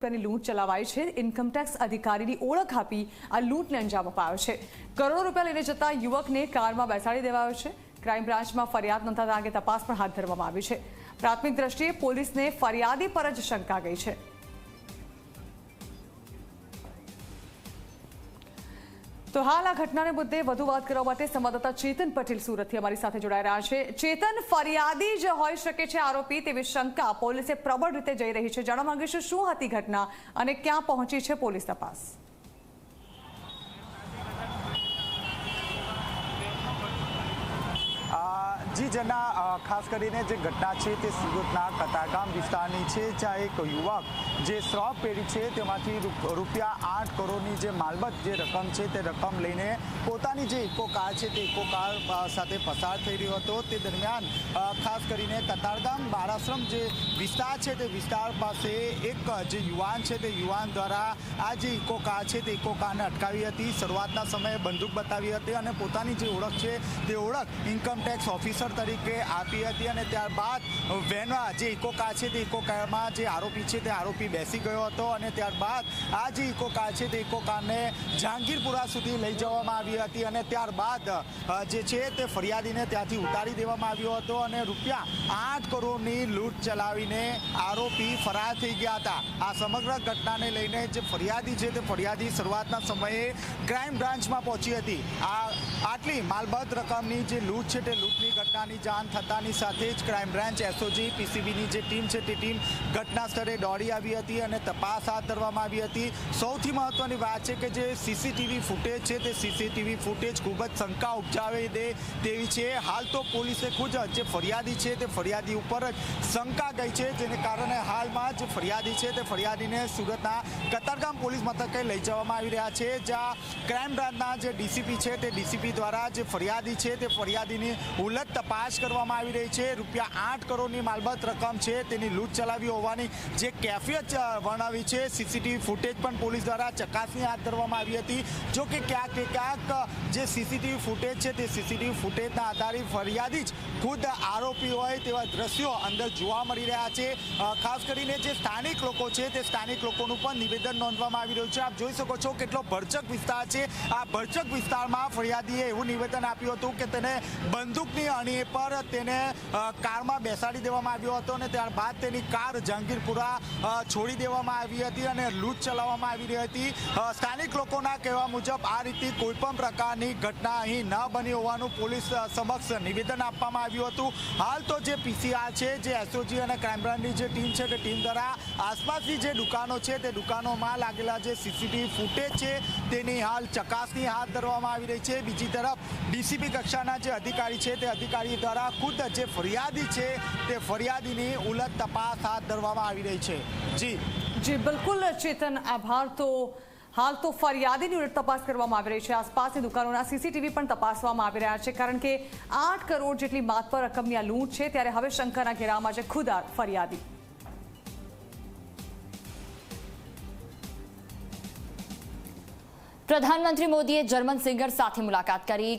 રૂપિયાની લૂંટ ચલાવાઈ છે. ઇન્કમટેક્સ અધિકારીની ઓળખ આપી આ લૂંટને અંજામ અપાયો છે. કરોડો રૂપિયા લઈને જતા યુવકને કારમાં બેસાડી દેવાયો છે. ક્રાઇમ બ્રાન્ચમાં ફરિયાદ નોંધાતા અંગે તપાસ પણ હાથ ધરવામાં આવી છે. પ્રાથમિક દ્રષ્ટિએ પોલીસને ફરિયાદી પર જ શંકા ગઈ છે. તો હાલ આ ઘટનાને મુદ્દે વધુ વાત કરવા માટે સંવાદદાતા ચેતન પટેલ સુરતથી અમારી સાથે જોડાઈ રહ્યા છે. ચેતન, ફરિયાદી જ હોઈ શકે છે આરોપી તેવી શંકા. પોલીસે પ્રબળ રીતે જઈ રહી છે. જાણવા માંગીશું શું હતી ઘટના અને ક્યાં પહોંચી છે પોલીસ તપાસ? જી જેના ખાસ કરીને જે ઘટના છે તે સુરતના કતારગામ વિસ્તારની છે, જ્યાં એક યુવક જે શ્રોપ પેઢી છે તેમાંથી રૂપિયા આઠ કરોડની જે માલબત જે રકમ છે તે રકમ લઈને પોતાની જે ઇકો કાર છે તે ઇકો કાર સાથે પસાર થઈ રહ્યો હતો. તે દરમિયાન ખાસ કરીને કતારગામ બારાશ્રમ જે વિસ્તાર છે તે વિસ્તાર પાસે એક, જે યુવાન છે તે યુવાન દ્વારા આ જે ઇકો કાર છે તે ઇકો કારને અટકાવી હતી. શરૂઆતના સમયે બંદૂક બતાવી હતી અને પોતાની જે ઓળખ છે તે ઓળખ ઇન્કમટેક્સ ઓફિસર તરીકે આપી હતી અને ત્યારબાદ વેનમાં જે ઇકો કાર છે તે ઇકો કારમાં જે આરોપી છે તે આરોપી બેસી ગયો હતો અને ત્યારબાદ આ જે ઇકો કાર છે તે ઇકો કારને જહાંગીરપુરા સુધી લઈ જવામાં આવી હતી અને ત્યારબાદ જે છે તે ફરિયાદીને ત્યાંથી ઉતારી દેવામાં આવ્યો હતો અને રૂપિયા આઠ કરોડની લૂંટ ચલાવીને આરોપી ફરાર થઈ ગયા હતા. આ સમગ્ર ઘટનાને લઈને જે ફરિયાદી છે તે ફરિયાદી શરૂઆતના સમયે ક્રાઇમ બ્રાન્ચમાં પહોંચી હતી. આ આટલી માલબત રકમની જે લૂંટ છે તે લૂંટની ઘટનાની જાણ થતાની સાથે જ ક્રાઇમ બ્રાન્ચ એસઓજી, પીસીબીની જે ટીમ છે તે ટીમ ઘટના સ્થળે દોડી આવી હતી અને તપાસ હાથ ધરવામાં આવી હતી. સૌથી મહત્વની વાત છે કે જે સીસીટીવી ફૂટેજ છે તે સીસીટીવી ફૂટેજ ખૂબ જ શંકા ઉપજાવી દે તેવી છે. હાલ તો પોલીસે ખુદ જે ફરિયાદી છે તે ફરિયાદી ઉપર જ શંકા ગઈ છે, જેને કારણે હાલમાં જે ફરિયાદી છે તે ફરિયાદીને સુરતના કતારગામ પોલીસ મથકે લઈ જવામાં આવી રહ્યા છે, જ્યાં ક્રાઇમ બ્રાન્ચના જે ડીસીપી છે તે ડીસીપી દ્વારા જે ફરિયાદી છે તે ફરિયાદીની ઉલટ તપાસ કરવામાં આવી રહી છે. રૂપિયા આઠ કરોડની માલબત રકમ છે તેની લૂંટ ચલાવી હોવાની જે કેફિયત વર્ણવી છે. સીસીટીવી ફૂટેજ પણ પોલીસ દ્વારા ચકાસણી હાથ ધરવામાં આવી હતી. જો કે ક્યાંક ક્યાંક જે સીસીટીવી ફૂટેજ છે તે સીસીટીવી ફૂટેજના આધારે ફરિયાદી જ ખુદ આરોપી હોય તેવા દ્રશ્યો અંદર જોવા મળી રહ્યા છે. ખાસ કરીને જે સ્થાનિક લોકો છે તે સ્થાનિક લોકોનું પણ નિવેદન નોંધવામાં આવી રહ્યું છે. આપ જોઈ શકો છો કેટલો ભરચક વિસ્તાર છે. આ ભરચક વિસ્તારમાં ફરિયાદીએ એવું નિવેદન આપ્યું હતું કે તેને બંદૂકની અણી પર તેને કારમાં બેસાડી દેવામાં આવ્યો હતો અને ત્યારબાદ તેની કાર જહાંગીરપુરા છોડી દેવામાં આવી હતી અને લૂંટ ચલાવવામાં આવી રહી હતી. સ્થાનિક લોકોના કહેવા મુજબ આ રીતે કોઈ પણ પ્રકારની ઘટના અહીં ન બની હોવાનું પોલીસ સમક્ષ નિવેદન આપવામાં આવ્યું હતું. હાલ તો જે પીસીઆર છે, જે એસઓજી અને ક્રાઇમ બ્રાન્ચની જે ટીમ છે તે ટીમ દ્વારા આસપાસની જે દુકાનો છે તે દુકાનોમાં લાગેલા જે સીસીટીવી ફૂટેજ છે તેની હાલ ચકાસણી હાથ ધરવામાં આવી રહી છે. બીજી તરફ ડીસીપી કક્ષાના જે અધિકારી છે તે અધિકારી દ્વારા ખુદ જે ફરિયાદી છે તે ફરિયાદીની ઉલટ તપાસ હાથ ધરવામાં આવી રહી છે. જી. જી, બિલકુલ ચેતન, આભાર. તો હાલ તો ફરિયાદીની ઉલટ તપાસ કરવામાં આવી રહી છે. આસપાસની દુકાનોના સીસીટીવી પણ તપાસવામાં આવી રહ્યા છે, કારણ કે આઠ કરોડ જેટલી માત પર રકમની આ લૂંટ છે, ત્યારે હવે શંકરના ઘેરામાં છે ખુદ ફરિયાદી. પ્રધાનમંત્રી મોદીએ જર્મન સિંગર સાથે મુલાકાત કરી.